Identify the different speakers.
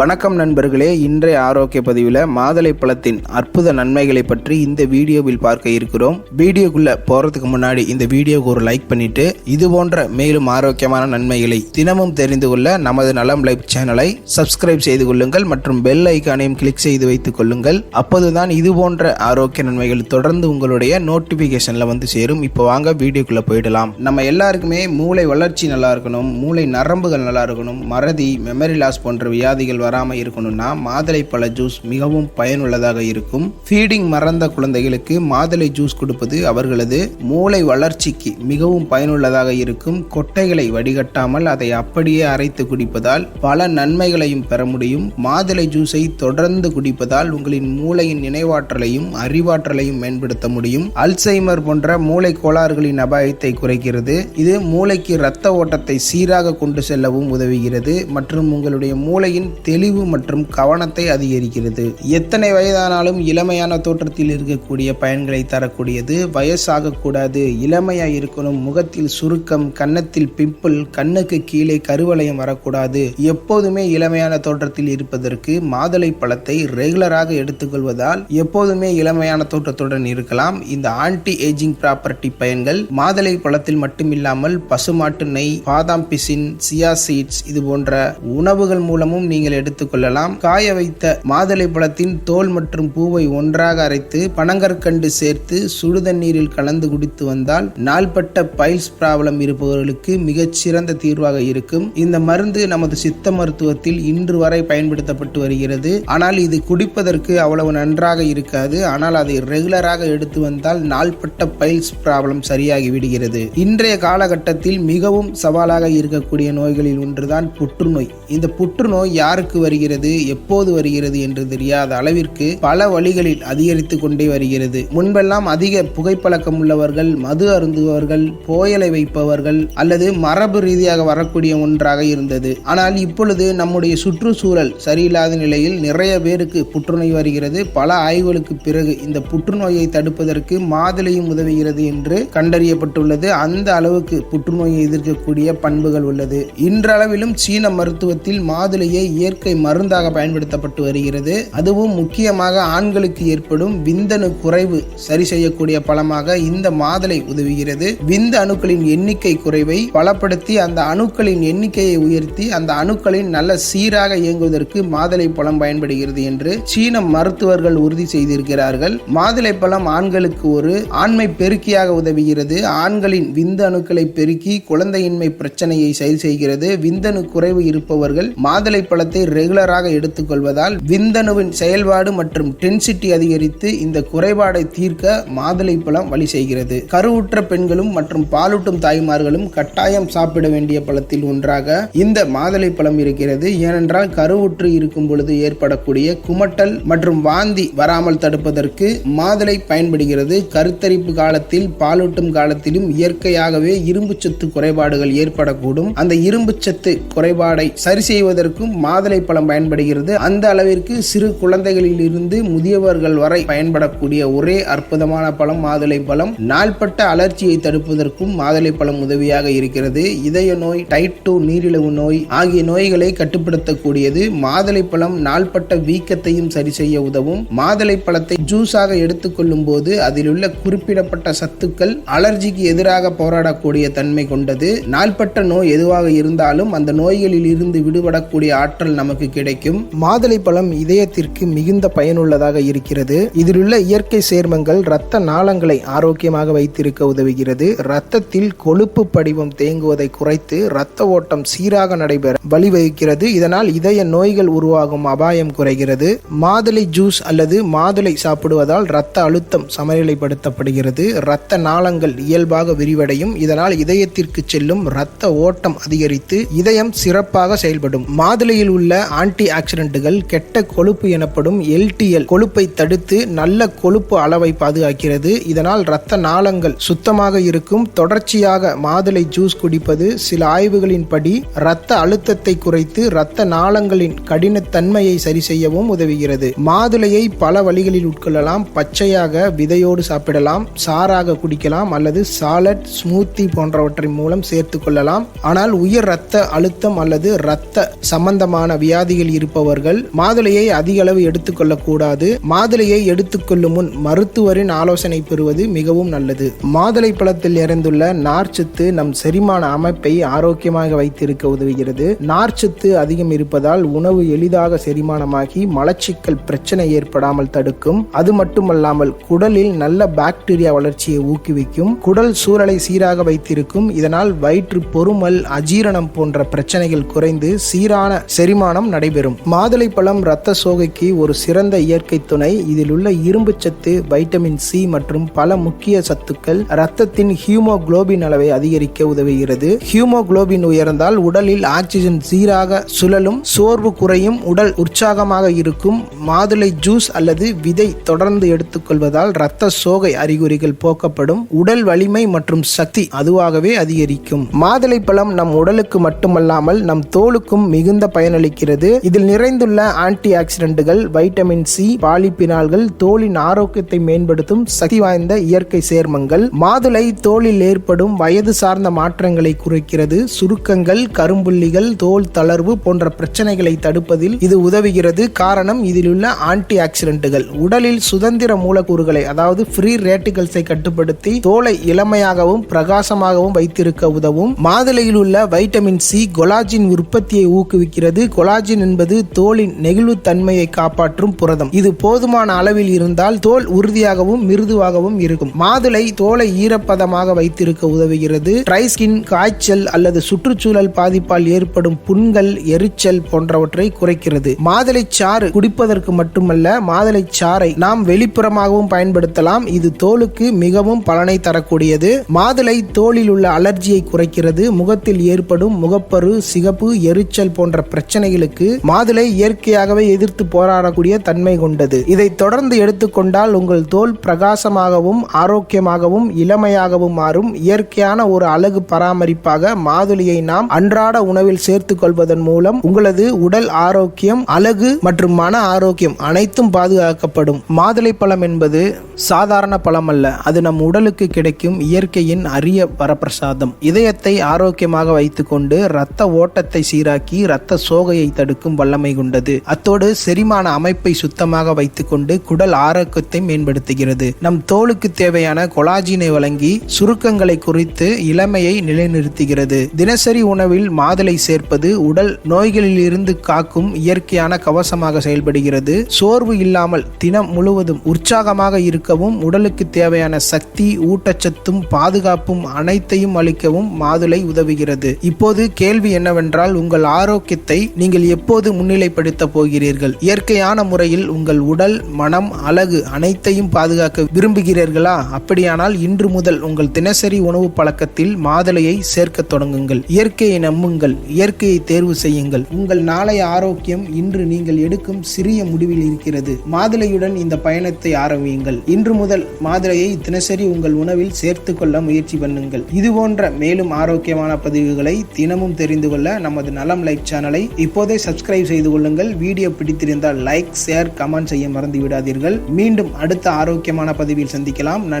Speaker 1: வணக்கம் நண்பர்களே. இன்றைய ஆரோக்கிய பதிவில் மாதுளை பழத்தின் அற்புத நன்மைகளை பற்றி இந்த வீடியோவில் பார்க்க இருக்கிறோம். வீடியோக்குள்ள போறதுக்கு முன்னாடி இந்த வீடியோக்கு ஒரு லைக் பண்ணிட்டு இது போன்ற மேலும் ஆரோக்கியமான நன்மைகளை தினமும் தெரிந்து கொள்ள நமது நலம் லைஃப் சேனலை சப்ஸ்கிரைப் செய்து கொள்ளுங்கள் மற்றும் பெல் ஐக்கானையும் கிளிக் செய்து வைத்துக் கொள்ளுங்கள். அப்போதுதான் இது போன்ற ஆரோக்கிய நன்மைகள் தொடர்ந்து உங்களுடைய நோட்டிபிகேஷன்ல வந்து சேரும். இப்போ வாங்க வீடியோக்குள்ள போயிடலாம். நம்ம எல்லாருக்குமே மூளை வளர்ச்சி நல்லா இருக்கணும் மூளை நரம்புகள் நல்லா இருக்கணும் மறதி மெமரி லாஸ் போன்ற வியாதிகள் வராமல் இருக்கணும்னா மாதுளை பழ ஜூஸ் மிகவும் பயனுள்ளதாக இருக்கும். ஃபீடிங் மறந்த குழந்தைகளுக்கு மாதுளை ஜூஸ் கொடுப்பது அவர்களது மூளை வளர்ச்சிக்கு மிகவும் பயனுள்ளதாக இருக்கும். கொட்டைகளை வடிகட்டாமல் அதை அப்படியே அரைத்து குடிப்பதால் பல நன்மைகளையும் பெற முடியும். மாதுளை ஜூஸை தொடர்ந்து குடிப்பதால் உங்களின் மூளையின் நினைவாற்றலையும் அறிவாற்றலையும் மேம்படுத்த முடியும். அல்சைமர் போன்ற மூளை கோளாறுகளின் அபாயத்தை குறைக்கிறது. இது மூளைக்கு இரத்த ஓட்டத்தை சீராக கொண்டு செல்லவும் உதவுகிறது. மற்றும் உங்களுடைய மூளையின் தெளிவு மற்றும் கவனத்தை அதிகரிக்கிறது. எத்தனை வயதானாலும் இளமையான தோற்றத்தில் இருக்கக்கூடிய பயன்களை தரக்கூடியது. வயசாக கூடாது இளமையா இருக்கணும். முகத்தில் சுருக்கம் கன்னத்தில் பிம்பிள் கண்ணுக்கு கீழே கருவளையம் வரக்கூடாது. எப்போதுமே இளமையான தோற்றத்தில் இருப்பதற்கு மாதுளை பழத்தை ரெகுலராக எடுத்துக்கொள்வதால் எப்போதுமே இளமையான தோற்றத்துடன் இருக்கலாம். இந்த ஆன்டி ஏஜிங் ப்ராப்பர்ட்டி பயன்கள் மாதுளை பழத்தில் மட்டுமில்லாமல் பசுமாட்டு நெய் பாதாம் பிசின் சியா சீட்ஸ் இது போன்ற உணவுகள் மூலமும் நீங்கள் எடுத்துக்கொள்ளலாம். காய வைத்த மாதுளை பழத்தின் தோல் மற்றும் பூவை ஒன்றாக அரைத்து பனங்கற்கண்டு சேர்த்து சுடுதண்ணீரில் கலந்து குடித்து வந்தால் நாள்பட்ட பைல்ஸ் ப்ராப்ளம் இருப்பவர்களுக்கு மிகச்சிறந்த தீர்வாக இருக்கும். இந்த மருந்து நமது சித்த மருத்துவத்தில் இன்று வரை பயன்படுத்தப்பட்டு வருகிறது. ஆனால் இது குடிப்பதற்கு அவ்வளவு நன்றாக இருக்காது. ஆனால் அதை ரெகுலராக எடுத்து வந்தால் நாள்பட்ட பைல்ஸ் ப்ராப்ளம் சரியாகி விடுகிறது. இன்றைய காலகட்டத்தில் மிகவும் சவாலாக இருக்கக்கூடிய நோய்களில் ஒன்றுதான் புற்றுநோய். இந்த புற்றுநோய் யாருக்கு வருகிறது எப்போது வருகிறது என்று தெரியாத அளவிற்கு பல வழிகளில் அதிகரித்து கொண்டே வருகிறது. முன்பெல்லாம் அதிக புகைப்பழக்கம் உள்ளவர்கள் மது அருந்துபவர்கள் போயலை வைப்பவர்கள் அல்லது மரபு ரீதியாக வரக்கூடிய ஒன்றாக இருந்தது. ஆனால் இப்பொழுது நம்முடைய சுற்றுச்சூழல் சரியில்லாத நிலையில் நிறைய பேருக்கு புற்றுநோய் வருகிறது. பல ஆய்வுகளுக்கு பிறகு இந்த புற்றுநோயை தடுப்பதற்கு மாதுளையும் உதவுகிறது என்று கண்டறியப்பட்டுள்ளது. அந்த அளவுக்கு புற்றுநோயை எதிர்க்கக்கூடிய பண்புகள் உள்ளது. இன்றளவிலும் சீன மருத்துவத்தில் மாதுளையை இயற்கை மருந்தாக பயன்படுத்தப்பட்டு வருகிறது. அதுவும் முக்கியமாக ஆண்களுக்கு ஏற்படும் விந்தணு குறைவு சரி செய்யக்கூடிய பழமாக இந்த மாதுளை உதவுகிறது. விந்து அணுக்களின் எண்ணிக்கை குறைவை பலப்படுத்தி அந்த அணுக்களின் எண்ணிக்கையை உயர்த்தி அந்த அணுக்களின் நல்ல சீராக இயங்குவதற்கு மாதுளை பழம் பயன்படுகிறது என்று சீன மருத்துவர்கள் உறுதி செய்திருக்கிறார்கள். மாதுளை பழம் ஆண்களுக்கு ஒரு ஆண்மை பெருக்கியாக உதவுகிறது. ஆண்களின் விந்து அணுக்களை பெருக்கி குழந்தையின்மை பிரச்சனையை சரி செய்கிறது. விந்தணு குறைவு இருப்பவர்கள் மாதுளை பழத்தை ரெகுலராக எடுத்துக்கொள்வதால் விந்தணுவின் செயல்பாடு மற்றும் டென்சிட்டி அதிகரித்து இந்த குறைபாடை தீர்க்க மாதுளை பழம் வழி செய்கிறது. கருவுற்ற பெண்களும் மற்றும் பாலூட்டும் தாய்மார்களும் கட்டாயம் சாப்பிட வேண்டிய பழத்தில் ஒன்றாக இந்த மாதுளை பழம் இருக்கிறது. ஏனென்றால் கருவுற்று இருக்கும் பொழுது ஏற்படக்கூடிய குமட்டல் மற்றும் வாந்தி வராமல் தடுப்பதற்கு மாதுளை பயன்படுகிறது. கருத்தரிப்பு காலத்தில் பாலூட்டும் காலத்திலும் இயற்கையாகவே இரும்பு சத்து குறைபாடுகள் ஏற்படக்கூடும். அந்த இரும்பு சத்து குறைபாடை சரி செய்வதற்கும் மாதுளை பழம் பயன்படுகிறது. அந்த அளவிற்கு சிறு குழந்தைகளில் இருந்து முதியவர்கள் வரை பயன்படக்கூடிய ஒரே அற்புதமான பழம் மாதுளை பழம். நாள்பட்ட அலர்ச்சியை தடுப்பதற்கும் மாதுளை பழம் உதவியாக இருக்கிறது. இதய நோய் டைப் டூ நீரிழிவு நோய் ஆகிய நோய்களை கட்டுப்படுத்தக்கூடியது. மாதுளை பழம் நாள்பட்ட வீக்கத்தையும் சரி செய்ய உதவும். மாதுளை பழத்தை ஜூஸாக எடுத்துக்கொள்ளும் போது அதில் உள்ள குறிப்பிடப்பட்ட சத்துக்கள் அலர்ஜிக்கு எதிராக போராடக்கூடிய தன்மை கொண்டது. நாள்பட்ட நோய் எதுவாக இருந்தாலும் அந்த நோய்களில் இருந்து விடுபடக்கூடிய ஆற்றல் நமக்கு கிடைக்கும். மாதுளை பழம் இதயத்திற்கு மிகுந்த பயனுள்ளதாக இருக்கிறது. இதிலுள்ள இயற்கை சேர்மங்கள் இரத்த நாளங்களை ஆரோக்கியமாக வைத்திருக்க உதவுகிறது. இரத்தத்தில் கொழுப்பு படிவம் தேங்குவதை குறைத்து இரத்த ஓட்டம் சீராக நடைபெற வழிவகுக்கிறது இதனால் இதய நோய்கள் உருவாகும் அபாயம் குறைகிறது. மாதுளை ஜூஸ் அல்லது மாதுளை சாப்பிடுவதால் இரத்த அழுத்தம் சமநிலைப்படுத்தப்படுகிறது. இரத்த நாளங்கள் இயல்பாக விரிவடையும். இதனால் இதயத்திற்கு செல்லும் இரத்த ஓட்டம் அதிகரித்து இதயம் சிறப்பாக செயல்படும். மாதுளையில் உள்ள ஆன்டி ஆக்சிடென்ட்டுகள் கெட்ட கொழுப்பு எனப்படும் எல்டிஎல் கொழுப்பை தடுத்து நல்ல கொழுப்பு அளவை பாதுகாக்கிறது. இதனால் இரத்த நாளங்கள் சுத்தமாக இருக்கும். தொடர்ச்சியாக மாதுளை ஜூஸ் குடிப்பது சில ஆய்வுகளின்படி இரத்த அழுத்தத்தை குறைத்து இரத்த நாளங்களின் கடினத்தன்மையை சரி செய்யவும் உதவுகிறது. மாதுளையை பல வழிகளில் உட்கொள்ளலாம். பச்சையாக விதையோடு சாப்பிடலாம். சாராக குடிக்கலாம் அல்லது சாலட் ஸ்மூத்தி போன்றவற்றின் மூலம் சேர்த்து கொள்ளலாம். ஆனால் உயர் இரத்த அழுத்தம் அல்லது இரத்த சம்பந்தமான வியாதிகள் இருப்பவர்கள் மாதுளையை அதிக அளவு எடுத்துக்கொள்ளக்கூடாது. மாதுளையை எடுத்துக்கொள்ளும் முன் மருத்துவரின் ஆலோசனை பெறுவது மிகவும் நல்லது. மாதுளை பழத்தில் நிறைந்துள்ள நார்ச்சத்து நம் செரிமான அமைப்பை ஆரோக்கியமாக வைத்திருக்க உதவுகிறது. நார்ச்சத்து அதிகம் இருப்பதால் உணவு எளிதாக செரிமானமாகி மலச்சிக்கல் பிரச்சனை ஏற்படாமல் தடுக்கும். அது மட்டுமல்லாமல் குடலில் நல்ல பாக்டீரியா வளர்ச்சியை ஊக்குவிக்கும். குடல் சூழலை சீராக வைத்திருக்கும். இதனால் வயிற்று பொறுமல் அஜீரணம் போன்ற பிரச்சனைகள் குறைந்து சீரான செரிமானம் நடைபெறும். மாதுளை பழம் இரத்த சோகைக்கு ஒரு சிறந்த இயற்கை துணை. இதில் உள்ள இரும்பு சத்து வைட்டமின் சி மற்றும் பல முக்கிய சத்துக்கள் இரத்தத்தின் ஹியூமோகுளோபின் அளவை அதிகரிக்க உதவுகிறது. ஹியூமோகுளோபின் உயர்ந்தால் உடலில் ஆக்சிஜன் சீராக சுழலும் சோர்வு குறையும் உடல் உற்சாகமாக இருக்கும். மாதுளை ஜூஸ் அல்லது விதை தொடர்ந்து எடுத்துக்கொள்வதால் இரத்த சோகை அறிகுறிகள் போக்கப்படும். உடல் வலிமை மற்றும் சக்தி அதுவாகவே அதிகரிக்கும். மாதுளை பழம் நம் உடலுக்கு மட்டுமல்லாமல் நம் தோலுக்கும் மிகுந்த இருக்கிறது இதில் நிறைந்துள்ள ஆன்டி ஆக்சிடென்ட்டுகள் வைட்டமின் சி பாலிபினால்கள் தோலின் ஆரோக்கியத்தை மேம்படுத்தும் சக்தி வாய்ந்த இயற்கை சேர்மங்கள். மாதுளை தோலில் ஏற்படும் வயது சார்ந்த மாற்றங்களை குறைக்கிறது. சுருக்கங்கள் கரும்புள்ளிகள் தோல் தளர்வு போன்ற பிரச்சனைகளை தடுப்பதில் இது உதவுகிறது. காரணம் இதில் உள்ள ஆன்டி ஆக்சிடென்ட்டுகள் உடலில் சுதந்திர மூலக்கூறுகளை அதாவது ஃப்ரீ ரேட்டிகல்ஸை கட்டுப்படுத்தி தோலை இளமையாகவும் பிரகாசமாகவும் வைத்திருக்க உதவும். மாதுளையில் உள்ள வைட்டமின் சி கொலாஜின் உற்பத்தியை ஊக்குவிக்கிறது. கொலா கொலாஜின் என்பது தோலின் நெகிழ்வுத் தன்மையை காப்பாற்றும் புரதம். இது போதுமான அளவில் இருந்தால் தோல் உறுதியாகவும் மிருதுவாகவும் இருக்கும். மாதுளை தோலை ஈரப்பதமாக வைத்திருக்க உதவுகிறது. ட்ரைஸ்கின் காய்ச்சல் அல்லது சுற்றுச்சூழல் பாதிப்பால் ஏற்படும் புண்கள் எரிச்சல் போன்றவற்றை குறைக்கிறது. மாதுளை சாறு குடிப்பதற்கு மட்டுமல்ல மாதுளை சாறை நாம் வெளிப்புறமாகவும் பயன்படுத்தலாம். இது தோலுக்கு மிகவும் பலனை தரக்கூடியது. மாதுளை தோலில் உள்ள அலர்ஜியை குறைக்கிறது. முகத்தில் ஏற்படும் முகப்பரு சிகப்பு எரிச்சல் போன்ற பிரச்சனைகளுக்கு மாதுளை இயற்கையாகவே எதிர்த்து போராடக்கூடிய தன்மை கொண்டது. இதை தொடர்ந்து எடுத்துக்கொண்டால் உங்கள் தோல் பிரகாசமாகவும் ஆரோக்கியமாகவும் இளமையாகவும் மாறும். இயற்கையான ஒரு அழகு பராமரிப்பாக மாதுளையை நாம் அன்றாட உணவில் சேர்த்துக் கொள்வதன் மூலம் உங்களது உடல் ஆரோக்கியம் அழகு மற்றும் மன ஆரோக்கியம் அனைத்தும் பாதுகாக்கப்படும். மாதுளை பழம் என்பது சாதாரண பழம் அல்ல அது நம் உடலுக்கு கிடைக்கும் இயற்கையின் அரிய வரப்பிரசாதம். இதயத்தை ஆரோக்கியமாக வைத்துக்கொண்டு இரத்த ஓட்டத்தை சீராக்கி இரத்த சோகையை தடுக்கும் வல்லமை கொண்டது. அத்தோடு செரிமான அமைப்பை சுத்தமாக வைத்துக்கொண்டு குடல் ஆரோக்கியத்தை மேம்படுத்துகிறது. நம் தோலுக்கு தேவையான கொலாஜினை வழங்கி சுருக்கங்களை குறித்து இளமையை நிலைநிறுத்துகிறது. தினசரி உணவில் மாதுளை சேர்ப்பது உடல் நோய்களிலிருந்து காக்கும் இயற்கையான கவசமாக செயல்படுகிறது. சோர்வு இல்லாமல் தினம் முழுவதும் உற்சாகமாக இருக்கவும் உடலுக்கு தேவையான சக்தி ஊட்டச்சத்தும் பாதுகாப்பும் அனைத்தையும் அளிக்கவும் மாதுளை உதவுகிறது. இப்போது கேள்வி என்னவென்றால் உங்கள் ஆரோக்கியத்தை நீங்கள் எப்போது முன்னிலைப்படுத்த போகிறீர்கள்? இயற்கையான முறையில் உங்கள் உடல் மனம் அழகு அனைத்தையும் பாதுகாக்க விரும்புகிறீர்களா? அப்படியானால் இன்று முதல் உங்கள் தினசரி உணவு பழக்கத்தில் மாதுளையை சேர்க்க தொடங்குங்கள். இயற்கையை நம்புங்கள் இயற்கையை தேர்வு செய்யுங்கள். உங்கள் நாளைய ஆரோக்கியம் இன்று நீங்கள் எடுக்கும் சிறிய முடிவில் இருக்கிறது. மாதுளையுடன் இந்த பயணத்தை ஆரம்பியுங்கள். இன்று முதல் மாதுளையை தினசரி உங்கள் உணவில் சேர்த்து கொள்ள முயற்சி பண்ணுங்கள். இது போன்ற மேலும் ஆரோக்கியமான பதிவுகளை தினமும் தெரிந்து கொள்ள நமது நலம் லைக் சேனலை இப்போதே சப்ஸ்கிரைப் செய்து கொள்ளுங்கள். வீடியோ பிடித்திருந்தால் லைக் ஷேர் கமெண்ட் செய்ய மறந்து விடாதீர்கள் மீண்டும் அடுத்த ஆரோக்கியமான பதிவில் சந்திக்கலாம். நன்றி.